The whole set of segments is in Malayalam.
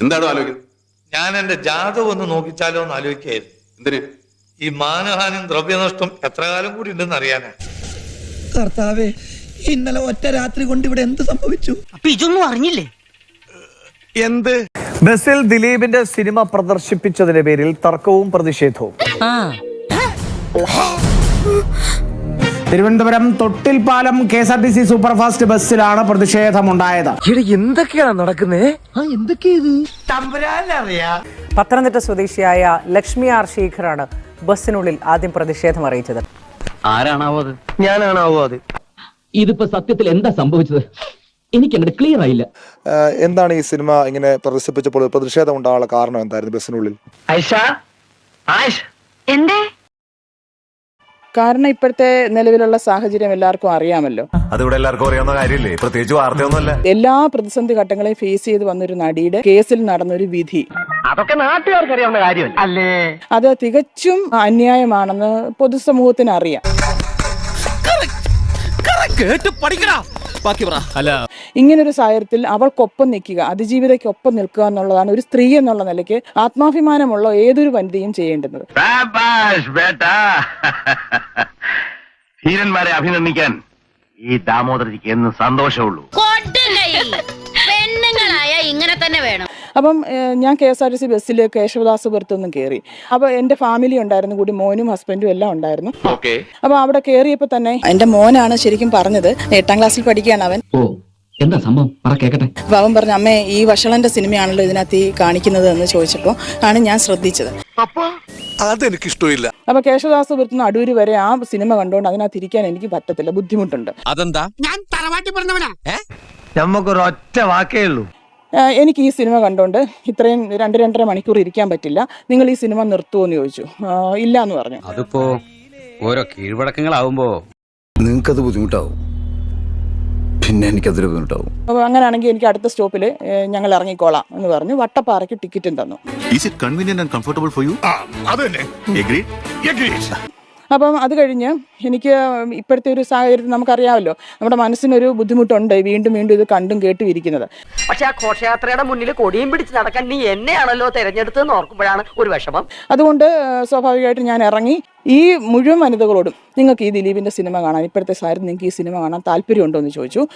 എന്താണോ ആലോചിക്കുന്നത് ഞാൻ എന്റെ ജാതകം ഒന്ന് നോക്കിച്ചാലോ എന്ന് ആലോചിക്കായിരുന്നു എന്തിന്? ഈ മാനഹാനും ദ്രവ്യനഷ്ടം എത്ര കാലം കൂടി ഉണ്ടെന്ന് അറിയാനാ. കർത്താവേ ഇന്നലെ ഒറ്റ രാത്രി കൊണ്ട് ഇവിടെ എന്ത് സംഭവിച്ചു? അപ്പൊ ഇതൊന്നും അറിഞ്ഞില്ലേ? എന്ത്? ബസിൽ ദിലീപിന്റെ സിനിമ പ്രദർശിപ്പിച്ചതിന്റെ പേരിൽ തർക്കവും പ്രതിഷേധവും. Thiruvananthapuram Thottilpalam K S R T C superfast ബസ്സിലാണ് പ്രതിഷേധമുണ്ടായത്. എന്തൊക്കെയാണ് നടക്കുന്നേ? പത്തനംതിട്ട സ്വദേശിയായ ലക്ഷ്മി ആർ ശേഖറാണ് ബസ്സിനുള്ളിൽ ആദ്യം പ്രതിഷേധം അറിയിച്ചത്. ആരാണാവോ അത്? ഞാനാണാവോ അത്? ഇതിപ്പോ സത്യത്തിൽ എന്താ സംഭവിച്ചത്? എനിക്ക് അങ്ങോട്ട് ക്ലിയർ ആയില്ല എന്താണ് ഈ സിനിമ ഇങ്ങനെ പ്രദർശിപ്പിച്ചപ്പോൾ പ്രതിഷേധം ഉണ്ടാകാനുള്ള കാരണം എന്തായിരുന്നു ബസ്സിനുള്ളിൽ? എന്തേ? കാരണം ഇപ്പോഴത്തെ നിലവിലുള്ള സാഹചര്യം എല്ലാവർക്കും അറിയാമല്ലോ. അതിവിടെ എല്ലാവർക്കും അറിയാവുന്ന കാര്യമില്ലേ? പ്രത്യേകിച്ച് വാർത്തയൊന്നുമല്ല. എല്ലാ പ്രതിസന്ധി ഘട്ടങ്ങളെയും ഫേസ് ചെയ്ത് വന്നൊരു നടിയുടെ കേസിൽ നടന്നൊരു വിധി. അതൊക്കെ നാട്ടുകാർക്ക് അറിയാവുന്ന കാര്യമല്ല? അല്ലേ? അത് തികച്ചും അന്യായമാണെന്ന് പൊതുസമൂഹത്തിന് അറിയാം. ഇങ്ങനൊരു സാഹചര്യത്തിൽ അവൾക്കൊപ്പം നിൽക്കുക അതിജീവിതയ്ക്കൊപ്പം നിൽക്കുക എന്നുള്ളതാണ് ഒരു സ്ത്രീ എന്നുള്ള നിലയ്ക്ക് ആത്മാഭിമാനമുള്ള ഏതൊരു വനിതയും ചെയ്യേണ്ടുന്നത്. ധീരന്മാരെ അഭിനന്ദിക്കാൻ ഈ ദാമോദരജിക്ക് എന്ന് സന്തോഷമുള്ളൂ. പെണ്ണുങ്ങളായ ഇങ്ങനെ തന്നെ വേണം. അപ്പം ഞാൻ K S R T C ബസ്സിൽ കേശവദാസ് നിന്നും കയറി. അപ്പോൾ എന്റെ ഫാമിലി ഉണ്ടായിരുന്നു കൂടി മോനും ഹസ്ബൻഡും എല്ലാം ഉണ്ടായിരുന്നു. അപ്പോൾ അവിടെ കയറിയപ്പോൾ തന്നെ എന്റെ മോനാണ് ശരിക്കും പറഞ്ഞത് എട്ടാം ക്ലാസ്സിൽ പഠിക്കുകയാണ് അവൻ. ഓ. എന്താ സംഭവം? പറ കേക്കട്ടെ. അവൻ പറഞ്ഞു അമ്മേ ഈ വഷളന്റെ സിനിമയാണല്ലോ ഇതിനകത്ത് ഈ കാണിക്കുന്നത് എന്ന് ചോദിച്ചപ്പോ ആണ് ഞാൻ ശ്രദ്ധിച്ചത്. അതെനിക്കിഷ്ടമില്ല. അപ്പോൾ കേശവദാസ് വരുത്തുന്ന അടൂര് വരെ ആ സിനിമ കണ്ടോണ്ട് അതിനകത്ത് ഇരിക്കാൻ എനിക്ക് പറ്റത്തില്ല. ബുദ്ധിമുട്ടുണ്ട്. അതെന്താ? ഞാൻ നമുക്കൊരു ഒറ്റ വാക്കേ ഉള്ളൂ. ഏഹ്, എനിക്ക് ഈ സിനിമ കണ്ടോണ്ട് ഇത്രയും രണ്ട് രണ്ടര മണിക്കൂർ ഇരിക്കാൻ പറ്റില്ല. നിങ്ങൾ ഈ സിനിമ നിർത്തുമോ എന്ന് ചോദിച്ചു. ഇല്ല എന്ന് പറഞ്ഞു. അതിപ്പോ ഓരോ കീഴ്വഴക്കങ്ങളാവുമ്പോ നിങ്ങൾക്കത് ബുദ്ധിമുട്ടാവും. പിന്നെ എനിക്കതൊരു ബുദ്ധിമുട്ടാവും അപ്പോൾ അങ്ങനെയാണെങ്കിൽ എനിക്ക് അടുത്ത സ്റ്റോപ്പിൽ ഞങ്ങൾ ഇറങ്ങിക്കോളാം എന്ന് പറഞ്ഞു. വട്ടപ്പാറയ്ക്ക് ടിക്കറ്റും തന്നു. Is it convenient and comfortable for you അത് തന്നെ അപ്പം അത് കഴിഞ്ഞ് എനിക്ക് ഇപ്പോഴത്തെ ഒരു സാഹചര്യത്തിൽ നമുക്കറിയാമല്ലോ. നമ്മുടെ മനസ്സിനൊരു ബുദ്ധിമുട്ടുണ്ട് വീണ്ടും വീണ്ടും ഇത് കണ്ടും കേട്ടും ഇരിക്കുന്നത്. പക്ഷെ ആ ഘോഷയാത്രയുടെ മുന്നിൽ കൊടിയും പിടിച്ച് നടക്കാൻ നീ എന്നെയാണല്ലോ തെരഞ്ഞെടുത്തെന്ന് ഓർക്കുമ്പോഴാണ് ഒരു വിഷമം. അതുകൊണ്ട് സ്വാഭാവികമായിട്ടും ഞാൻ ഇറങ്ങി. ഈ മുഴുവൻ വനിതകളോടും നിങ്ങൾക്ക് ഈ ദിലീപിന്റെ സിനിമ കാണാൻ ഇപ്പോഴത്തെ സാഹചര്യം നിങ്ങൾക്ക് ഈ സിനിമ കാണാൻ താല്പര്യമുണ്ടോ എന്ന് ചോദിച്ചു.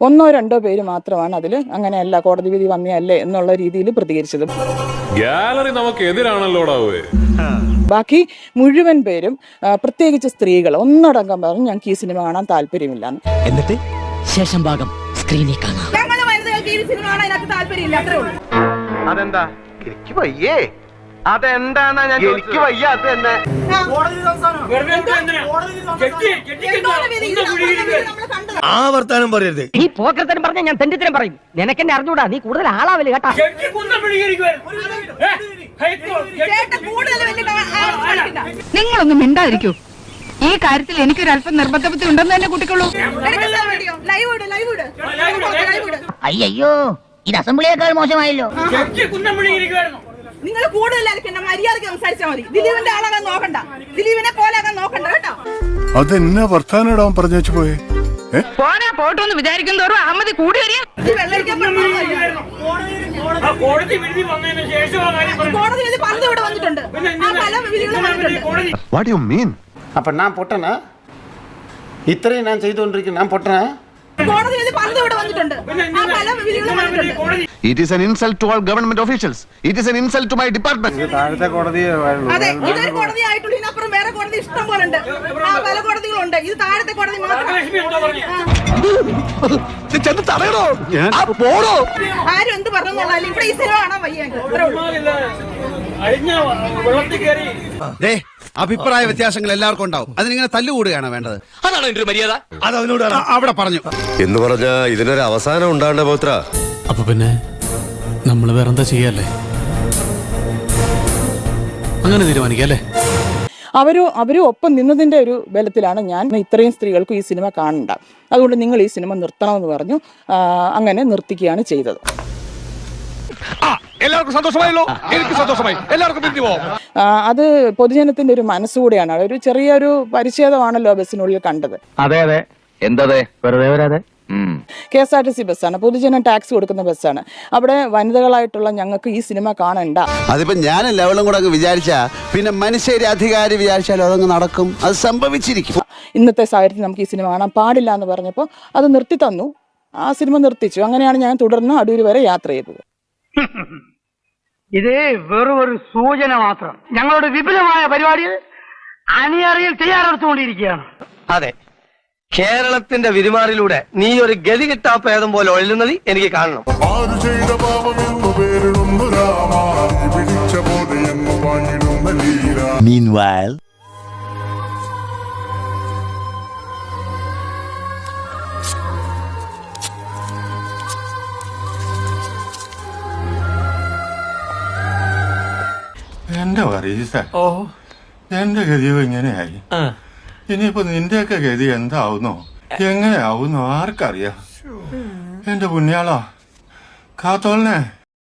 ഒന്നോ രണ്ടോ പേര് മാത്രമാണ് അതിൽ അങ്ങനെയല്ല കോടതി വിധി വന്നേ എന്നുള്ള രീതിയിൽ പ്രതികരിച്ചത്. ഗാലറി നമുക്ക് എതിരാണല്ലോ ബാക്കി മുഴുവൻ പേരും പ്രത്യേകിച്ച് സ്ത്രീകൾ ഒന്നടങ്കം പറഞ്ഞു ഞങ്ങൾക്ക് ഈ സിനിമ കാണാൻ താല്പര്യമില്ല. എന്നിട്ട്? ശേഷം ഭാഗം സ്ക്രീനിൽ കാണാം. അതെന്താ? എനിക്ക് വയ്യേ. അതെന്താന്നാ ഞാൻ എനിക്ക് വയ്യ അത് തന്നെ ആ വർത്താനം പറയരുത്. ഈ പോക്കരത്തരം പറഞ്ഞ ഞാൻ തെണ്ടിത്തരം പറയും. നിനക്കെന്നെ അറിഞ്ഞൂടാ നീ കൂടുതൽ ആളാവില്ല കേട്ടാ. നിങ്ങളൊന്നും മിണ്ടായിരിക്കൂ ഈ കാര്യത്തിൽ എനിക്കൊരു അല്പം നിർബന്ധ ബുദ്ധി ഉണ്ടെന്ന് തന്നെ കൂട്ടിക്കൊള്ളൂ. അയ്യോ ഇത് അസംബ്ലിയേക്കാൾ മോശമായല്ലോ. നിങ്ങൾ കൂടുതൽ മര്യാദയ്ക്ക് സംസാരിച്ചാൽ മതി. ദിലീപിന്റെ ആളാകാൻ നോക്കണ്ട. ദിലീപിനെ പോലാകാൻ നോക്കണ്ട കേട്ടോ. അതെന്നാ വർത്താനം ഇടാൻ പറഞ്ഞു വെച്ചു പോയേ? പോരാ പോട്ടോന്ന് വിചാരിക്കും തോറും അഹമ്മതി കൂടി വരിക. കോടതി ഇവിടെ വന്നിട്ടുണ്ട്. ആ പല വിധികളും വന്നിട്ടുണ്ട്. വാട്ട് യു മീൻ അപ്പൊ ഞാൻ പൊട്ടനാ? ഇത്രയും ഞാൻ ചെയ്തുകൊണ്ടിരിക്കുന്നു ഞാൻ പൊട്ടനാ? കോടതി വിധി പലതും ഇവിടെ വന്നിട്ടുണ്ട്. ആ പല വിധികളും വന്നിട്ടുണ്ട്. It is an insult to all government officials it is an insult to my department താഴത്തെ കോടതി അതെ ഇതൊരു കോടതി ആയിട്ടുള്ളൂ. ഇതിനപ്പുറം വേറെ കോടതി ഇഷ്ടം പോലെ ഉണ്ട് ആ പല കോടതികളുണ്ട്. ഇത് താഴത്തെ കോടതി മാത്രം. ആരും എന്ത് പറഞ്ഞാലും ഇവിടെ ഈ സിനിമ കാണാൻ വയ്യ. അഭിപ്രായ വ്യത്യാസങ്ങൾ എല്ലാവർക്കും ഉണ്ടാവും. അതിനിങ്ങനെ തല്ലുകൂടുകയാണ് വേണ്ടത്. അതാണ് എന്റെ ഒരു മര്യാദ. അത് അതിനോട് അവിടെ പറഞ്ഞു. എന്ന് പറഞ്ഞാ ഇതിനൊരു അവസാനം ഉണ്ടാകണ്ട പോത്ര. അപ്പൊ പിന്നെ നമ്മൾ വേറെന്താ ചെയ്യല്ലേ? അങ്ങനെ തീരുമാനിക്കല്ലേ അവർ അവരും ഒപ്പം നിന്നതിന്റെ ഒരു ബലത്തിലാണ് ഞാൻ ഇത്രയും സ്ത്രീകൾക്കും ഈ സിനിമ കാണണ്ട. അതുകൊണ്ട് നിങ്ങൾ ഈ സിനിമ നിർത്തണമെന്ന് പറഞ്ഞു ആ, അങ്ങനെ നിർത്തിക്കുകയാണ് ചെയ്തത്. എല്ലാവർക്കും സന്തോഷമായല്ലോ. എനിക്ക് സന്തോഷമായി. എല്ലാവർക്കും പിരിഞ്ഞു പോവാം. അത് പൊതുജനത്തിന്റെ ഒരു മനസ്സുകൂടിയാണ്. ഒരു ചെറിയൊരു പരിച്ഛേദമാണല്ലോ ബസ്സിനുള്ളിൽ കണ്ടത്. അതെ അതെ. എന്തതെ? വെറുതെ വരാതെ? K S R T C ബസ്സാണ്. പൊതുജന ടാക്സ് കൊടുക്കുന്ന ബസ്സാണ്. അവിടെ വനിതകളായിട്ടുള്ള ഞങ്ങൾക്ക് ഈ സിനിമ കാണണ്ട. അതിപ്പോ ഞാൻ ലെവലും കൂടെ അങ്ങ് വിചാരിച്ചാ പിന്നെ മനുഷ്യരെ അധികാരി വിചാരിച്ചാലും അതങ്ങ് നടക്കും. അത് സംഭവിച്ചിരിക്കും. ഇന്നത്തെ സാഹചര്യത്തിൽ നമുക്ക് ഈ സിനിമ കാണാൻ പാടില്ല എന്ന് പറഞ്ഞപ്പോൾ അത് നിർത്തി തന്നു. ആ സിനിമ നിർത്തിച്ചു. അങ്ങനെയാണ് ഞാൻ തുടർന്ന് അടൂര് വരെ യാത്ര ചെയ്തത്. ഇത് വെറും ഒരു സൂചന മാത്രം. ഞങ്ങളുടെ വിപുലമായ പരിപാടിയിൽ അണിയറിയിൽ തയ്യാറെടുത്തുകൊണ്ടിരിക്കുകയാണ്. അതെ. കേരളത്തിന്റെ വിരുമാറിലൂടെ നീ ഒരു ഗതി കിട്ടാപ്പേദം പോലെ ഒഴുകുന്നത് എനിക്ക് കാണണം. എന്റെ പറീസ ഓ. എന്റെ ഗതിയോ ഇങ്ങനെയായി. ഇനിയിപ്പോ നിന്റെയൊക്കെ ഗതി എന്താവുന്നോ? എങ്ങനെയാവുന്നോ? ആർക്കറിയാം? എന്റെ പുണ്യാളോ കാത്തോളിനെ.